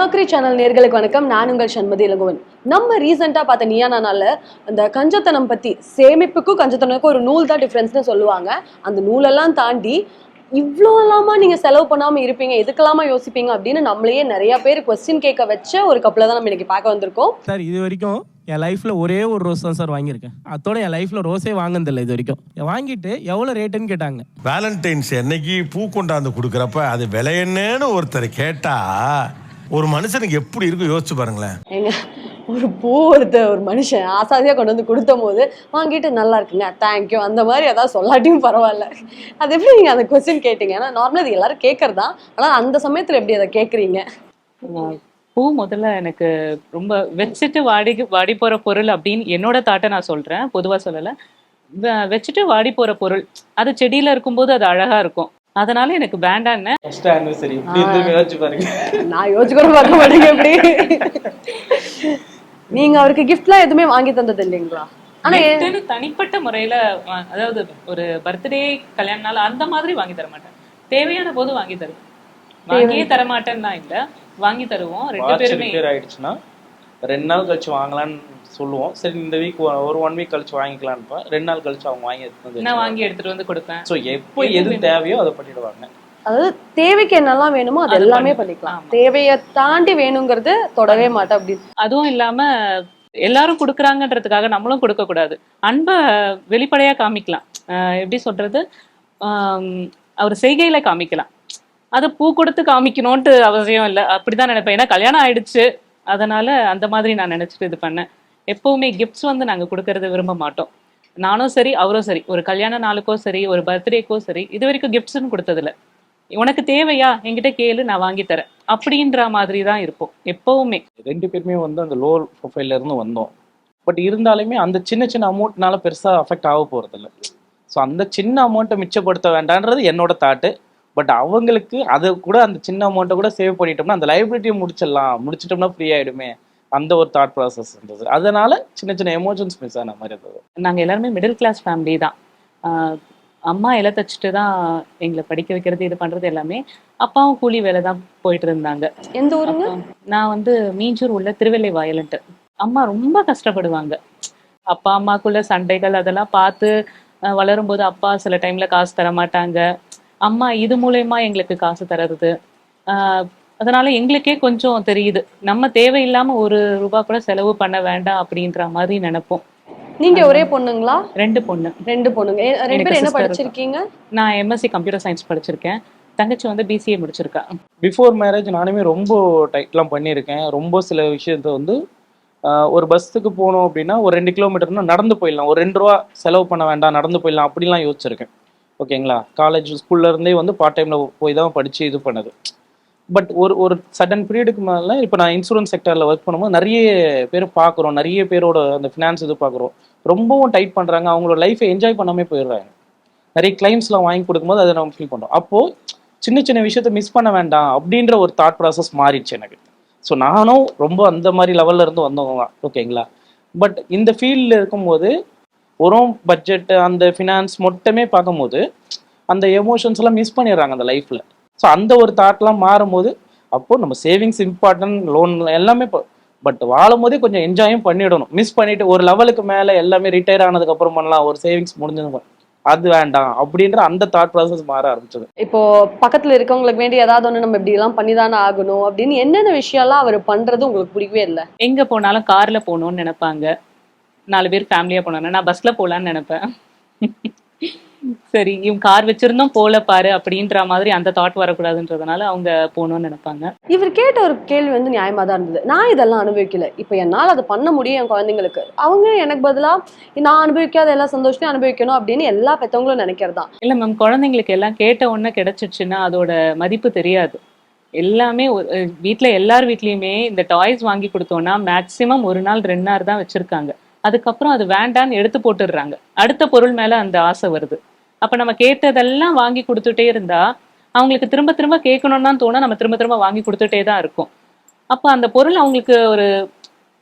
Mercury channel நேர்களுக்கு வணக்கம். நான் உங்கள் சண்மதி இளங்கோவன். நம்ம ரீசெண்டாக பார்த்த நியானானால அந்த கஞ்சத்தனம் பற்றி சேமிப்புக்கும் கஞ்சத்தனத்துக்கும் ஒரு நூல் தான் டிஃப்ரென்ஸ்னு சொல்லுவாங்க. அந்த நூலெல்லாம் தாண்டி இவ்வளோ எல்லாமா நீங்கள் செலவு பண்ணாமல் இருப்பீங்க எதுக்கெல்லாமா யோசிப்பீங்க அப்படின்னு நம்மளையே நிறைய பேர் கொஸ்டின் கேட்க வச்ச ஒரு கப்பலை தான் நம்ம இன்னைக்கு பார்க்க வந்திருக்கோம். சார் இது வரைக்கும் என் லைஃப்பில் ஒரே ஒரு ரோஸ் தான் சார் வாங்கியிருக்கேன். அதோட என் லைஃப்பில் ரோஸே வாங்கினதில்லை இது வரைக்கும். வாங்கிட்டு எவ்வளோ ரேட்டுன்னு கேட்டாங்க. வேலண்டைன்ஸ் என்னைக்கு பூ கொண்டாந்து கொடுக்குறப்ப அது விலை என்னன்னு ஒருத்தர் கேட்டா ஒரு மனுஷனுக்கு எப்படி இருக்கும் யோசிச்சு பாருங்களேன். ஏங்க ஒரு பூ ஒருத்த ஒரு மனுஷன் ஆசாதியாக கொண்டு வந்து கொடுத்த போது வாங்கிட்டு நல்லா இருக்குங்க தேங்க்யூ அந்த மாதிரி ஏதாவது சொல்லாட்டியும் பரவாயில்ல. அது எப்படி நீங்கள் அந்த கொஸ்டின் கேட்டீங்க? ஏன்னா நார்மலாக அது எல்லாரும் கேட்கறதா ஆனால் அந்த சமயத்தில் எப்படி அதை கேட்குறீங்க பூ முதல்ல எனக்கு ரொம்ப வச்சுட்டு வாடி வாடி போற பொருள் அப்படின்னு என்னோட தாட்டை நான் சொல்றேன் பொதுவா சொல்லல. வ- வச்சுட்டு வாடி போற பொருள் அது செடியில இருக்கும்போது அது அழகா இருக்கும். அதனால எனக்கு வேண்டான்னு. நான் யோசிச்சு கூட பார்க்க மாட்டேங்க எப்படி நீங்க அவருக்கு கிஃப்ட்லாம் எதுவுமே வாங்கி தந்தது இல்லைங்களா? தனிப்பட்ட முறையில அதாவது ஒரு பர்த்டே கல்யாண நாள் அந்த மாதிரி வாங்கி தர மாட்டேன். தேவையான போது வாங்கி தருவேன். வாங்கியே தர மாட்டேன்னா இல்ல வாங்கி தருவோம். ரெண்டு பேருமே. ஆயிடுச்சுன்னா ரெண்டு நாள் கழிச்சு வாங்கலாம்னு சொல்லுவோம். சரி இந்த வீக் ஒரு ஒன் வீக் கழிச்சு வாங்கிக்கலான்னு ரெண்டு நாள் கழிச்சு அவங்க வாங்கி எடுத்து வந்து நான் வாங்கி எடுத்துட்டு வந்து கொடுப்பேன். ஸோ எப்போ எது தேவையோ அதை பண்ணிடுவாங்க. அதாவது தேவைக்கு என்னெல்லாம் வேணுமோ அது எல்லாமே பண்ணி- பண்ணிக்கலாம். தேவையை தாண்டி வேணுங்கிறது தொடவே மாட்டேன் அப்படின்னு அதுவும் இல்லாம எல்லாரும் கொடுக்குறாங்கன்றதுக்காக நம்மளும் கொடுக்க கூடாது அன்பை வெளிப்படையா காமிக்கலாம். எப்படி சொல்றது? அவர் செய்கையில காமிக்கலாம். அது பூ கொடுத்து காமிக்கணும்ட்டு அவசியம் இல்லை. அப்படிதான் நினைப்பேன். ஏன்னா கல்யாணம் ஆயிடுச்சு. அதனால அந்த மாதிரி நான் நினச்சிட்டு இது பண்ணேன். எப்போவுமே கிஃப்ட்ஸ் வந்து நாங்கள் கொடுக்கறது விரும்ப மாட்டோம். நானும் சரி அவரும் சரி. ஒரு கல்யாண நாளுக்கோ சரி ஒரு பர்த்டேக்கோ சரி இது வரைக்கும் கிஃப்ட்ஸ்னு கொடுத்ததில்ல. உனக்கு தேவையா? என்கிட்ட கேளு நான் வாங்கி தரேன். அப்படின்ற மாதிரி தான் இருப்போம் எப்பவுமே. ரெண்டு பேருமே வந்து அந்த லோ ப்ரொஃபைல்ல இருந்து வந்தோம். பட் இருந்தாலுமே அந்த சின்ன சின்ன அமௌண்ட்னால பெருசா அஃபெக்ட் ஆக இல்லை ஸோ அந்த சின்ன அமௌண்ட்டை மிச்சப்படுத்த வேண்டான்றது என்னோட தாட்டு பட் அவங்களுக்கு அதை கூட அந்த சின்ன அமௌண்ட்டை கூட சேவ் பண்ணிட்டோம்னா அந்த லைபிலிட்டியை முடிச்சிடலாம். முடிச்சிட்டோம்னா ஃப்ரீ ஆயிடுமே. அந்த ஒரு தாட் ப்ராசஸ் இருந்தது. அதனால சின்ன சின்ன எமோஷன்ஸ் மிஸ் ஆன மாதிரி இருந்தது. நாங்கள் எல்லாருமே மிடில் கிளாஸ் ஃபேமிலி தான். ஆஹ் அம்மா இலை தச்சுட்டு தான் எங்களை படிக்க வைக்கிறது இது பண்ணுறது எல்லாமே. அப்பாவும் கூலி வேலை தான் போயிட்டு இருந்தாங்க. எந்த ஊருங்க? நான் வந்து மீஞ்சூர் உள்ள திருவெல்லை வயலன்ட்டு. அம்மா ரொம்ப கஷ்டப்படுவாங்க. அப்பா அம்மாக்குள்ள சண்டைகள் அதெல்லாம் பார்த்து வளரும்போது அப்பா சில டைம்ல காசு தர மாட்டாங்க அம்மா இது மூலயமா எங்களுக்கு காசு தர்றது ஆஹ் அதனால எங்களுக்கே கொஞ்சம் தெரியுது. நம்ம தேவையில்லாம ஒரு ரூபா கூட செலவு பண்ண வேண்டாம் அப்படின்ற மாதிரி நினைப்போம். நீங்க ஒரே பொண்ணுங்களா? ரெண்டு பொண்ணு. ரெண்டு பொண்ணுங்க. ரெண்டு பேரும் என்ன படிச்சிருக்கீங்க? நான் எம்எஸ்சி கம்ப்யூட்டர் சயின்ஸ் படிச்சிருக்கேன். தங்கச்சி வந்து பிசிஏ முடிச்சிருக்கா. பிஃபோர் மேரேஜ் நானுமே ரொம்ப டைட்லாம் பண்ணியிருக்கேன். ரொம்ப சில விஷயத்த வந்து ஆஹ், ஒரு பஸ்ஸுக்கு போகணும் அப்படின்னா ஒரு ரெண்டு கிலோமீட்டர்னா நடந்து போயிடலாம். ஒரு ரெண்டு ரூபா செலவு பண்ண வேண்டாம் நடந்து போயிடலாம் அப்படிலாம் யோசிச்சிருக்கேன். ஓகேங்களா? காலேஜ் ஸ்கூல்ல இருந்தே வந்து பார்ட் டைமில் போய் தான் படித்து இது பண்ணது. பட் ஒரு ஒரு சடன் பீரியடுக்கு மேலே இப்போ நான் இன்சூரன்ஸ் செக்டரில் ஒர்க் பண்ணும்போது நிறைய பேர் பார்க்குறோம். நிறைய பேரோட அந்த ஃபினான்ஸ் இது பார்க்குறோம். ரொம்பவும் டைட் பண்ணுறாங்க அவங்களோட லைஃப்பை என்ஜாய் பண்ணாமே போயிடுறாங்க. நிறைய கிளைம்ஸ்லாம் வாங்கி கொடுக்கும்போது அதை நம்ம ஃபீல் பண்ணுறோம் அப்போது சின்ன சின்ன விஷயத்த மிஸ் பண்ண வேண்டாம் அப்படின்ற ஒரு தாட் ப்ராசஸ் மாறிடுச்சு எனக்கு. ஸோ நானும் ரொம்ப அந்த மாதிரி லெவல்ல இருந்து வந்தவங்க தான். ஓகேங்களா? பட் இந்த ஃபீல்டில் இருக்கும்போது ஒரு பட்ஜெட் அந்த ஃபினான்ஸ் மொத்தமே பார்க்கும்போது அந்த எமோஷன்ஸ் எல்லாம் மிஸ் பண்ணிடுறாங்க அந்த லைஃப்பில் ஸோ அந்த ஒரு தாட்லாம் மாறும்போது அப்போ நம்ம சேவிங்ஸ் இம்பார்ட்டன்ட் லோன் எல்லாமே பட் வாழும் போதே கொஞ்சம் என்ஜாயும் பண்ணிடணும். மிஸ் பண்ணிட்டு ஒரு லெவலுக்கு மேலே எல்லாமே ரிட்டையர் ஆனதுக்கு அப்புறம் பண்ணலாம் ஒரு சேவிங்ஸ் முடிஞ்சது அது வேண்டாம் அப்படின்ற அந்த தாட் ப்ராசஸ் மாற ஆரம்பிச்சது. இப்போ பக்கத்துல இருக்கவங்களுக்கு வேண்டி ஏதாவது ஒண்ணு நம்ம இப்படி எல்லாம் பண்ணிதானே ஆகணும் அப்படின்னு என்னென்ன விஷயம்லாம் அவர் பண்றது உங்களுக்கு பிடிக்கவே இல்லை? எங்க போனாலும் கார்ல போகணும்னு நினைப்பாங்க. நாலு பேர் ஃபேமிலியா போனாங்க நான் பஸ்ல போலான்னு நினைப்பேன். சரி இவன் கார் வச்சிருந்தோம் போல பாரு அப்படின்ற மாதிரி அந்த தாட் வரக்கூடாதுன்றதுனால அவங்க போகணும்னு நினைப்பாங்க. இவர் கேட்ட ஒரு கேள்வி வந்து நியாயமா தான் இருந்தது. நான் இதெல்லாம் அனுபவிக்கல. இப்போ என்னால் அதை பண்ண முடியும் என் குழந்தைங்களுக்கு. அவங்க எனக்கு பதிலா நான் அனுபவிக்காத எல்லா சந்தோஷத்தையும் அனுபவிக்கணும் அப்படின்னு எல்லா பெத்தவங்களும் நினைக்கிறதான் இல்ல மேம் குழந்தைங்களுக்கு எல்லாம் கேட்ட உடனே கிடைச்சிச்சுன்னா அதோட மதிப்பு தெரியாது. எல்லாமே வீட்ல எல்லார் வீட்லயுமே இந்த டாய்ஸ் வாங்கி கொடுத்தோம்னா மேக்சிமம் ஒரு நாள் ரெண்டு நாள் தான் வச்சிருக்காங்க. அதுக்கப்புறம் அது வேண்டான்னு எடுத்து போட்டுடுறாங்க. அடுத்த பொருள் மேல அந்த ஆசை வருது. அப்ப நம்ம கேட்டதெல்லாம் வாங்கி கொடுத்துட்டே இருந்தா அவங்களுக்கு திரும்ப திரும்ப கேட்கணும்னு தான் தோணும். நம்ம திரும்ப திரும்ப வாங்கி கொடுத்துட்டே தான் இருக்கும். அப்ப அந்த பொருள் அவங்களுக்கு ஒரு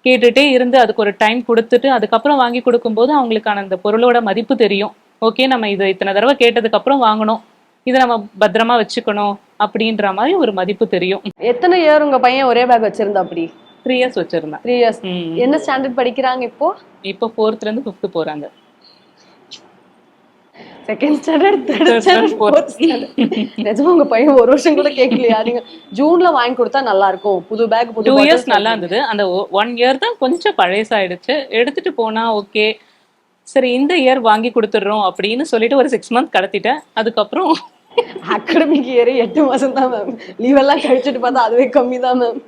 கேட்டுட்டே இருந்து அதுக்கு ஒரு டைம் கொடுத்துட்டு அதுக்கப்புறம் வாங்கி கொடுக்கும்போது அவங்களுக்கான அந்த பொருளோட மதிப்பு தெரியும். ஓகே நம்ம இதை இத்தனை தடவை கேட்டதுக்கு அப்புறம் வாங்கணும். இதை நம்ம பத்திரமா வச்சுக்கணும் அப்படின்ற மாதிரி ஒரு மதிப்பு தெரியும். எத்தனை இயர் உங்க பையன் ஒரே பேக் வச்சிருந்தா அப்படி? த்ரீ இயர்ஸ் வச்சிருந்தேன். Three years. என்ன ஸ்டாண்டர்ட் படிக்கிறாங்க இப்போ? இப்போ ஃபோர்த்ல இருந்து ஃபிஃப்த் போறாங்க. Second standard third standard. Fourth நிஜமா உங்க பையன் ஒரு வருஷம் கூட கேட்கலையா? நீங்க ஜூன்ல வாங்கி கொடுத்தா நல்லா இருக்கும். புது பேக் புது டூ இயர்ஸ் நல்லா இருந்தது. அந்த ஒன் இயர் தான் கொஞ்சம் பழசாயிடுச்சு. எடுத்துட்டு போனா ஓகே சரி இந்த இயர் வாங்கி கொடுத்துடுறோம் அப்படின்னு சொல்லிட்டு ஒரு சிக்ஸ் மந்த் கடத்திட்டேன். அதுக்கப்புறம் அகாடமிக் இயர் எட்டு மாசம் தான் மேம் லீவ் எல்லாம் கழிச்சிட்டு பார்த்தா அதுவே கம்மி தான் மேம்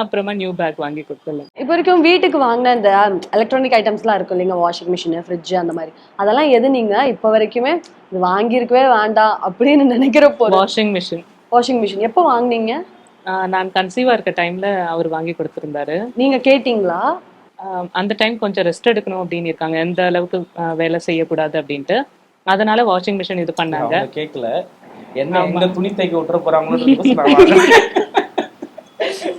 அப்புறமா நியூ பேக் வாங்கி கொடுத்துடலாம். இப்போ வரைக்கும் வீட்டுக்கு வாங்கின இந்த எலக்ட்ரானிக் ஐட்டம்ஸ்லாம் இருக்கும் இல்லைங்க? வாஷிங் மிஷின் ஃப்ரிட்ஜ் அந்த மாதிரி. அதெல்லாம் எது நீங்க இப்போ வரைக்குமே இது வாங்கியிருக்கவே வேண்டாம் அப்படின்னு நினைக்கிற போதும் வாஷிங் மிஷின் வாஷிங் மிஷின் எப்போ வாங்குனீங்க? நான் கன்சீவா இருக்க டைம்ல அவர் வாங்கி கொடுத்திருந்தாரு. நீங்க கேட்டிங்களா? ஆஹ் அந்த டைம் கொஞ்சம் ரெஸ்ட் எடுக்கணும் அப்படின்னு இருக்காங்க. எந்த அளவுக்கு வேலை செய்யக்கூடாது அப்படின்ட்டு. அதனால வாஷிங் மிஷின் இது பண்ணாங்க. கேட்கல என்ன துணி தைக்க விட்டுற போறாங்களோ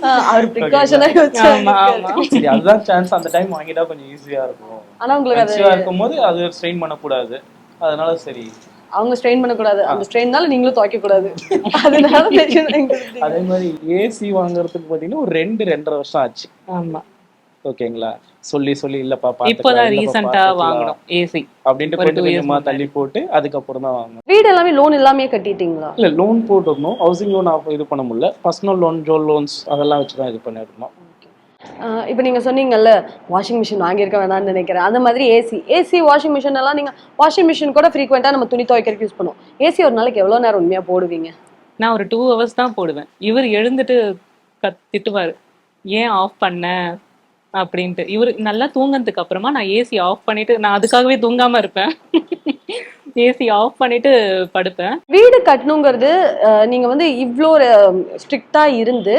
அவர் ப்ரிகாஷனா ஆமா ஆமா. சரி அதுதான் சான்ஸ் அந்த டைம் வாங்கிட்டா கொஞ்சம் ஈஸியா இருக்கும். ஆனா உங்களுக்கு அது கன்சீவா இருக்கும் போது அது ஸ்ட்ரெயின் பண்ணக்கூடாது. அதனால சரி. அவங்க ஸ்ட்ரெயின் பண்ணக்கூடாது. அந்த ஸ்ட்ரெயின்னால நீங்களும் துவைக்க கூடாது அதனால. அதே மாதிரி ஏசி வாங்குறதுக்கு பாத்தீங்கன்னா ஒரு ரெண்டு ரெண்டரை வருஷம் ஆச்சு. ஆமா. ஓகேங்களா? சொல்லி சொல்லி இல்லப்பா இப்போதான் ரீசெண்டா வாங்கணும் ஏசி. அப்படின்ட்டு கொஞ்சம் கொஞ்சமா. தள்ளி போட்டு அதுக்கப்புறம் தான் வாங்கணும் வீடு எல்லாமே லோன் எல்லாமே கட்டிட்டீங்களா? இல்ல லோன் போட்டிருந்தோம். ஹவுசிங் லோன் இது பண்ண முடியல. பர்சனல் லோன் ஜோல் லோன்ஸ் அதெல்லாம் வச்சு தான் இது பண்ணிருந்தோம். ஆஹ் இப்போ நீங்க சொன்னீங்கல்ல வாஷிங் மிஷின் வாங்கியிருக்க வேணாம்னு நினைக்கிறேன். அந்த மாதிரி ஏசி ஏசி வாஷிங் மிஷின் எல்லாம் நீங்க வாஷிங் மிஷின் கூட ஃப்ரீக்வெண்டா நம்ம துணி துவைக்கிறதுக்கு யூஸ் பண்ணுவோம். ஏசி ஒரு நாளைக்கு எவ்வளவு நேரம் உண்மையா போடுவீங்க? நான் ஒரு டூ ஹவர்ஸ் தான் போடுவேன். இவர் எழுந்துட்டு கத் திட்டுவாரு. ஏன் ஆஃப் பண்ண? அப்படின்ட்டு. இவர் நல்லா தூங்கினதுக்கு அப்புறமா நான் ஏசி ஆஃப் பண்ணிட்டு நான் அதுக்காகவே தூங்காம இருப்பேன். ஏசி ஆஃப் பண்ணிட்டு படுப்பேன். வீடு கட்டணுங்கிறது நீங்க வந்து இவ்வளோ ஸ்ட்ரிக்டா இருந்து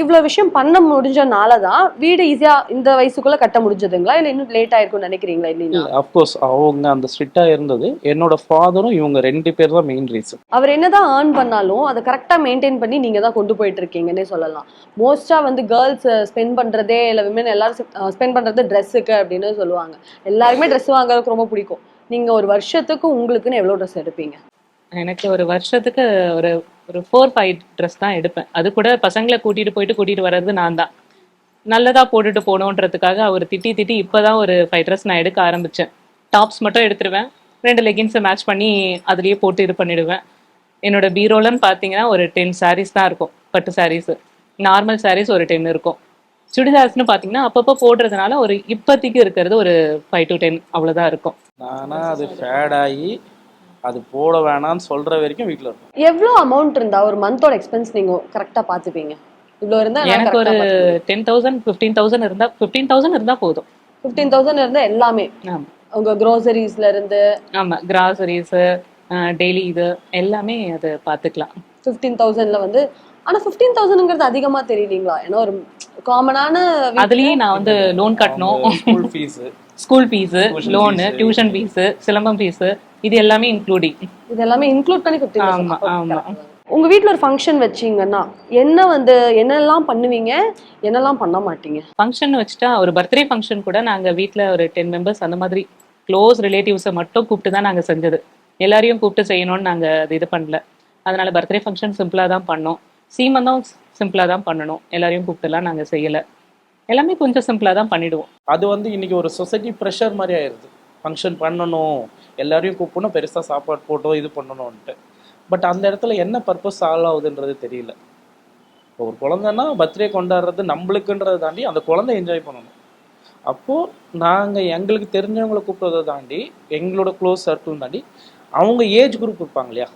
இவ்வளோ விஷயம் பண்ண முடிஞ்சனால தான் வீடு ஈஸியா இந்த வயசுக்குள்ள கட்ட முடிஞ்சதுங்களா? இல்ல இன்னும் லேட் ஆயிருக்கும்னு நினைக்கிறீங்களா இல்லைங்களா? அஃப்கோர்ஸ் அவங்க அந்த ஸ்ட்ரிக்டா இருந்தது. என்னோட ஃபாதரும் இவங்க ரெண்டு பேர் தான் மெயின் ரீசன் அவர் என்னதான் ஏர்ன் பண்ணாலும் அதை கரெக்டா மெயின்டைன் பண்ணி நீங்க தான் கொண்டு போயிட்டு இருக்கீங்கன்னே சொல்லலாம். மோஸ்டா வந்து கேர்ள்ஸ் ஸ்பெண்ட் பண்றதே இல்ல விமன் எல்லாரும் ஸ்பெண்ட் பண்றது ட்ரெஸ்ஸுக்கு அப்படின்னு சொல்லுவாங்க. எல்லாருமே ட்ரெஸ் வாங்குறதுக்கு ரொம்ப பிடிக்கும். நீங்க ஒரு வருஷத்துக்கு உங்களுக்குன்னு எவ்வளவு ட்ரெஸ் எடுப்பீங்க? எனக்கு ஒரு வருஷத்துக்கு ஒரு ஒரு ஃபோர் ஃபைவ் ட்ரெஸ் தான் எடுப்பேன். அது கூட பசங்களை கூட்டிட்டு போயிட்டு கூட்டிட்டு வர்றது நான் தான். நல்லதா போட்டுட்டு போகணுன்றதுக்காக அவர் திட்டி திட்டி இப்போதான் ஒரு ஃபைவ் ட்ரெஸ் நான் எடுக்க ஆரம்பிச்சேன். டாப்ஸ் மட்டும் எடுத்துருவேன். ரெண்டு லெகின்ஸை மேட்ச் பண்ணி அதுலேயே போட்டு இது பண்ணிடுவேன். என்னோட பீரோலன்னு பார்த்தீங்கன்னா ஒரு டென் சாரீஸ் தான் இருக்கும். பட்டு சாரீஸ் நார்மல் சாரீஸ் ஒரு டென் இருக்கும். சுடிதார்ஸ்னு பார்த்தீங்கன்னா அப்பப்போ போடுறதுனால ஒரு இப்போதைக்கு இருக்கிறது ஒரு ஃபைவ் டு டென் அவ்வளோதான் இருக்கும். ஆனால் அது ஃபேட் ஆகி அது போட வேணாம்னு சொல்ற வரைக்கும் வீட்ல இருக்கும் எவ்வளவு அமௌண்ட் இருந்தா ஒரு மந்தோட எக்ஸ்பென்ஸ் நீங்க கரெக்டா பாத்துப்பீங்க? இவ்வளவு இருந்தா எனக்கு ஒரு டென் தௌசண்ட் ஃபிஃப்டீன் தௌசண்ட் இருந்தா ஃபிஃப்டீன் தௌசண்ட் இருந்தா போதும். ஃபிஃப்டீன் தௌசண்ட் இருந்தா எல்லாமே. ஆமா. உங்க க்ரோசரிஸ்ல இருந்து ஆமா கிராசரிஸ் டெய்லி இது எல்லாமே அது பாத்துக்கலாம். ஃபிஃப்டீன் தௌசண்ட்ல வந்து ஆனா ஃபிஃப்டீன் தௌசண்ட்ங்கிறது அதிகமா தெரியலீங்களா? ஏன்னா ஒரு காமனான அதுலயே நான் வந்து லோன் கட்டணும். School fees school fees loan. Tuition fees silambam fees இது எல்லாமே இன்க்ளூடிங் இது எல்லாமே இன்க்ளூட் பண்ணி ஆமா, ஆமா. ஃபிஃப்டீன் உங்க வீட்ல ஒரு ஃபங்க்ஷன் வச்சீங்கன்னா என்ன வந்து என்னெல்லாம் பண்ணுவீங்க? என்னெல்லாம் பண்ண மாட்டீங்க? ஃபங்க்ஷன் வச்சுட்டா ஒரு பர்த்டே ஃபங்க்ஷன் கூட நாங்க வீட்ல ஒரு டென் மெம்பர்ஸ் அந்த மாதிரி க்ளோஸ் ரிலேட்டிவ்ஸை மட்டும் கூப்பிட்டு தான் நாங்க செஞ்சது. எல்லாரையும் கூப்பிட்டு செய்யணும்னு நாங்க அது இது பண்ணல. அதனால பர்த்டே ஃபங்க்ஷன் சிம்பிளா தான் பண்ணோம். சீமந்தம் சிம்பிளா தான் பண்ணணும். எல்லாரையும் கூப்பிட்டுலாம் நாங்க செய்யல. எல்லாமே கொஞ்சம் சிம்பிளாக தான் பண்ணிடுவோம். அது வந்து இன்னைக்கு ஒரு சொசைட்டி ப்ரெஷர் மாதிரி ஆயிடுது ஃபங்க்ஷன் பண்ணணும் எல்லாரையும் கூப்பிடணும் பெருசாக சாப்பாடு போட்டோம் இது பண்ணணும்ன்ட்டு. பட் அந்த இடத்துல என்ன பர்பஸ் சால்வ் ஆகுதுன்றது தெரியல. இப்போ ஒரு குழந்தைன்னா பர்த்டே கொண்டாடுறது நம்மளுக்குன்றதை தாண்டி அந்த குழந்தை என்ஜாய் பண்ணணும். அப்போது நாங்கள் எங்களுக்கு தெரிஞ்சவங்களை கூப்பிட்றதை தாண்டி எங்களோட க்ளோஸ் சர்க்கிள் தாண்டி அவங்க ஏஜ் குரூப் இருப்பாங்க இல்லையா?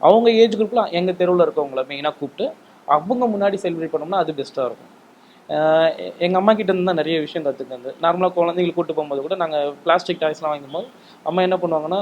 அவங்க ஏஜ் குரூப்பில் எங்கள் தெருவில் இருக்கவங்கள மெயினாக கூப்பிட்டு அவங்க முன்னாடி செலிப்ரேட் பண்ணோம்னா அது பெஸ்ட்டாக இருக்கும். ஆஹ் எ- எங்க அம்மா கிட்ட இருந்து தான் நிறைய விஷயம் கற்றுக்கிறது நார்மலாக குழந்தைங்களை கூட்டு போகும்போது கூட நாங்கள் பிளாஸ்டிக் டாய்ஸ்லாம் வாங்கும்போது அம்மா என்ன பண்ணுவாங்கன்னா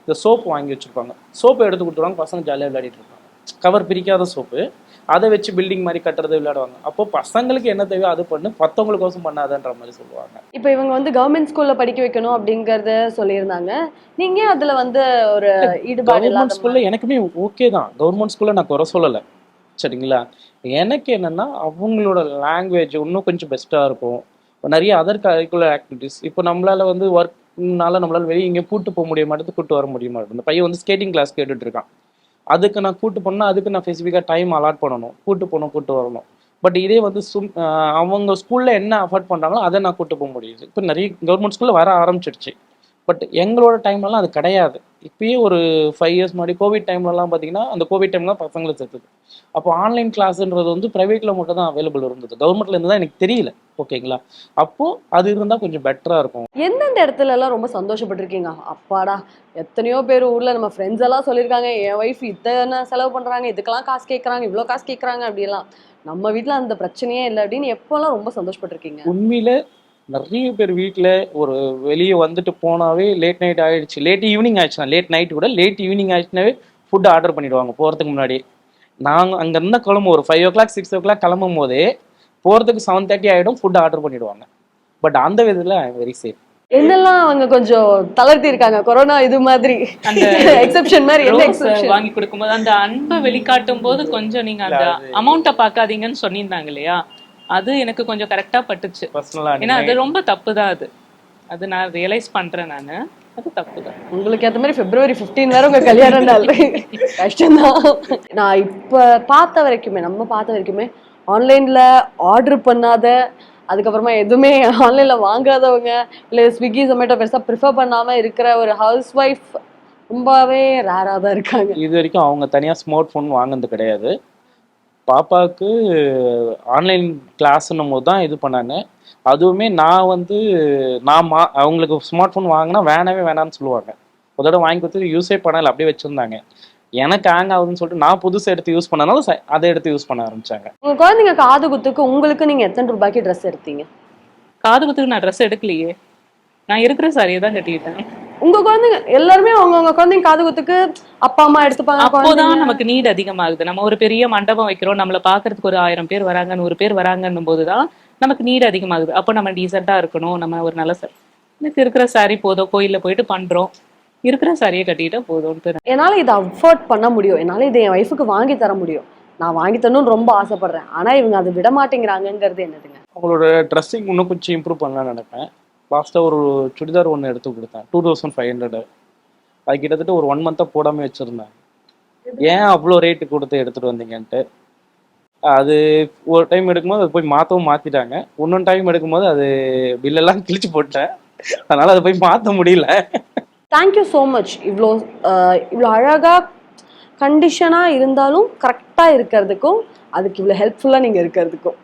இந்த சோப்பு வாங்கி வச்சுருப்பாங்க. சோப்பை எடுத்து கொடுத்துருவாங்க பசங்க ஜாலியாக விளையாடிட்டு இருப்பாங்க. கவர் பிரிக்காத சோப்பு அதை வச்சு பில்டிங் மாதிரி கட்டுறது விளையாடுவாங்க. அப்போ பசங்களுக்கு என்ன தேவையோ அது பண்ணு. மற்றவங்களுக்கோசம் பண்ணாதன்ற மாதிரி சொல்லுவாங்க. இப்போ இவங்க வந்து கவர்மெண்ட் ஸ்கூல்ல படிக்க வைக்கணும் அப்படிங்கறத சொல்லியிருந்தாங்க. நீங்க அதுல வந்து ஒரு ஈடுபாடு ஸ்கூல்ல எனக்குமே ஓகே தான். கவர்மெண்ட் ஸ்கூல்ல நான் குறை சொல்லலை. சரிங்களா? எனக்கு என்னன்னா அவங்களோட லாங்குவேஜ் இன்னும் கொஞ்சம் பெஸ்ட்டாக இருக்கும். நிறைய அதர் கரிக்குலர் ஆக்டிவிட்டிஸ் இப்போ நம்மளால வந்து ஒர்க்னால நம்மளால வெளியே இங்கே கூட்டு போக முடிய மாட்டேது கூட்டு வர முடிய மாட்டேங்குது இந்த பையன் வந்து ஸ்கேட்டிங் கிளாஸ் கேட்டுட்டு இருக்கான். அதுக்கு நான் கூட்டு போனால் அதுக்கு நான் ஸ்பெசிஃபிக்காக டைம் அலாட் பண்ணணும். கூட்டு போகணும் கூட்டு வரணும். பட் இதே வந்து சும் அவங்க ஸ்கூலில் என்ன அஃபோர்ட் பண்ணுறாங்களோ அதை நான் கூட்டு போக முடியுது. இப்போ நிறைய கவர்மெண்ட் ஸ்கூலில் வர ஆரம்பிச்சிடுச்சு பட் எங்களோட டைம்லலாம் அது கிடையாது. இப்பயே ஒரு ஃபைவ் இயர்ஸ் முன்னாடி கோவிட் டைம்லலாம் பார்த்தீங்கன்னா அந்த கோவிட் டைம்ல பசங்களை சேர்த்துது அப்போ ஆன்லைன் கிளாஸ்ன்றது வந்து ப்ரைவேட்டில் மட்டும் தான் அவைலபிள் இருந்தது. கவர்மெண்ட்ல இருந்து தான் எனக்கு தெரியல. ஓகேங்களா? அப்போ அது இருந்தால் கொஞ்சம் பெட்டராக இருக்கும். எந்தெந்த இடத்துல எல்லாம் ரொம்ப சந்தோஷப்பட்டிருக்கீங்க? அப்பாடா எத்தனையோ பேர் ஊர்ல நம்ம ஃப்ரெண்ட்ஸ் எல்லாம் சொல்லியிருக்காங்க என் ஒய்ஃப் இத்தனை செலவு பண்றாங்க இதுக்கெல்லாம் காசு கேட்கறாங்க இவ்வளோ காசு கேட்கறாங்க அப்படிலாம் நம்ம வீட்ல அந்த பிரச்சனையே இல்லை அப்படின்னு எப்போல்லாம் ரொம்ப சந்தோஷப்பட்டிருக்கீங்க? உண்மையில நிறைய பேர் வீட்டில் ஒரு வெளியே வந்துட்டு போனாவே லேட் நைட் ஆயிடுச்சு. லேட் ஈவினிங் ஆயிடுச்சுனா லேட் நைட் கூட லேட் ஈவினிங் ஆயிடுச்சுனாவே ஃபுட் ஆர்டர் பண்ணிடுவாங்க போகிறதுக்கு முன்னாடி நாங்கள் அங்கே இருந்த கிளம்பும் ஒரு five o'clock six o'clock கிளம்பும் போதே போகிறதுக்கு செவன் தேர்ட்டி ஆகிடும் ஃபுட் ஆர்டர் பண்ணிடுவாங்க. பட் அந்த விதத்தில் வெரி சேஃப் என்னெல்லாம் அவங்க கொஞ்சம் தளர்த்தி இருக்காங்க? கொரோனா இது மாதிரி. அந்த எக்ஸெப்ஷன் மாதிரி என்ன எக்ஸெப்ஷன் வாங்கி கொடுக்கும்போது அந்த அன்பை வெளிக்காட்டும் போது கொஞ்சம் நீங்க அந்த அமௌண்ட்டை பார்க்காதீங்கன்னு சொல்லியிருந்தாங்க இல்லையா? அது எனக்கு கொஞ்சம் கரெக்டா பட்டுச்சு. பர்சனலாக ஏன்னா அது ரொம்ப தப்பு தான் அது. அது நான் ரியலைஸ் பண்றேன் நானு. அது தப்பு தான் உங்களுக்கு ஏத்த மாதிரி பிப்ரவரி 15 வேற உங்க கல்யாண நாள். கஷ்டம்தான். நான் இப்ப பார்த்த வரைக்குமே நம்ம பார்த்த வரைக்குமே ஆன்லைன்ல ஆர்டர் பண்ணாத அதுக்கப்புறமா எதுவுமே ஆன்லைன்ல வாங்காதவங்க இல்ல ஸ்விக்கி ஜொமேட்டோ பெருசா ப்ரிஃபர் பண்ணாம இருக்கிற ஒரு ஹவுஸ் ஒய்ஃப் ரொம்பவே ரேரா தான் இருக்காங்க. இது வரைக்கும் அவங்க தனியாக ஸ்மார்ட் ஃபோன் வாங்கினது கிடையாது. பாப்பாவுக்கு ஆன்லைன் கிளாஸ்ன்னும் போது தான் இது பண்ணாங்க. அதுவுமே நான் வந்து நான் மா அவங்களுக்கு ஸ்மார்ட் ஃபோன் வாங்கினா வேணவே வேணாம்னு சொல்லுவாங்க. ஒரு தடவை வாங்கி கொடுத்து யூஸே பண்ணல அப்படியே வச்சுருந்தாங்க. எனக்கு ஹேங் ஆகுதுன்னு சொல்லிட்டு நான் புதுசு எடுத்து யூஸ் பண்ணனால ச- அதை எடுத்து யூஸ் பண்ண ஆரம்பிச்சாங்க. உங்க குழந்தைங்க காது குத்துக்கு உங்களுக்கு நீங்க எத்தனை ரூபாய்க்கு ட்ரெஸ் எடுத்தீங்க? காது குத்துக்கு நான் ட்ரெஸ் எடுக்கலையே. நான் இருக்கிற சாரியை தான் கட்டிக்கிட்டேன். உங்க குழந்தைங்க எல்லாருமே அவங்க உங்க குழந்தைங்க காது குத்துக்கு அப்பா அம்மா எடுத்துப்பாங்க அப்போதான். நமக்கு நீட் அதிகமாகுது. நம்ம ஒரு பெரிய மண்டபம் வைக்கிறோம் நம்மள பாக்குறதுக்கு ஒரு ஆயிரம் பேர் வராங்க நூறு பேர் வராங்கன்னும் போதுதான் நமக்கு நீட் அதிகமாகுது. அப்போ நம்ம டீசெண்டா இருக்கணும் நம்ம ஒரு நல்ல சாரி எனக்கு இருக்கிற சாரி போதும் கோயில்ல போயிட்டு பண்றோம். இருக்கிற சாரியை கட்டிக்கிட்டா போதும்ட்டு என்னால இதை அஃபோர்ட் பண்ண முடியும். என்னால இதை என் ஒய்ஃபுக்கு வாங்கி தர முடியும். நான் வாங்கி தரணும்னு ரொம்ப ஆசைப்படுறேன். ஆனா இவங்க அதை விட மாட்டேங்கிறாங்கங்கிறது என்னதுங்க? அவங்களோட ட்ரெஸ்ஸிங் இன்னும் கொஞ்சம் இம்ப்ரூவ் பண்ணலாம்னு நினைப்பேன். லாஸ்ட்டாக ஒரு சுடிதார் ஒன்று எடுத்து கொடுத்தேன். டூ தௌசண்ட் ஃபைவ் ஹண்ட்ரடு அது கிட்டத்தட்ட ஒரு ஒன் மந்த்தாக போடாமல் வச்சுருந்தேன். ஏன் அவ்வளோ ரேட்டு கொடுத்து எடுத்துகிட்டு வந்தீங்கன்ட்டு? அது ஒரு டைம் எடுக்கும்போது அது போய் மாற்றவும் மாற்றிட்டாங்க இன்னொன்று டைம் எடுக்கும்போது அது பில்லெல்லாம் கிழிச்சு போட்டேன். அதனால் அதை போய் மாற்ற முடியல. தேங்க்யூ ஸோ மச் இவ்வளோ இவ்வளோ அழகா கண்டிஷனா இருந்தாலும் கரெக்டா இருக்கிறதுக்கும் அதுக்கு இவ்வளோ ஹெல்ப்ஃபுல்லா நீங்க இருக்கிறதுக்கும்.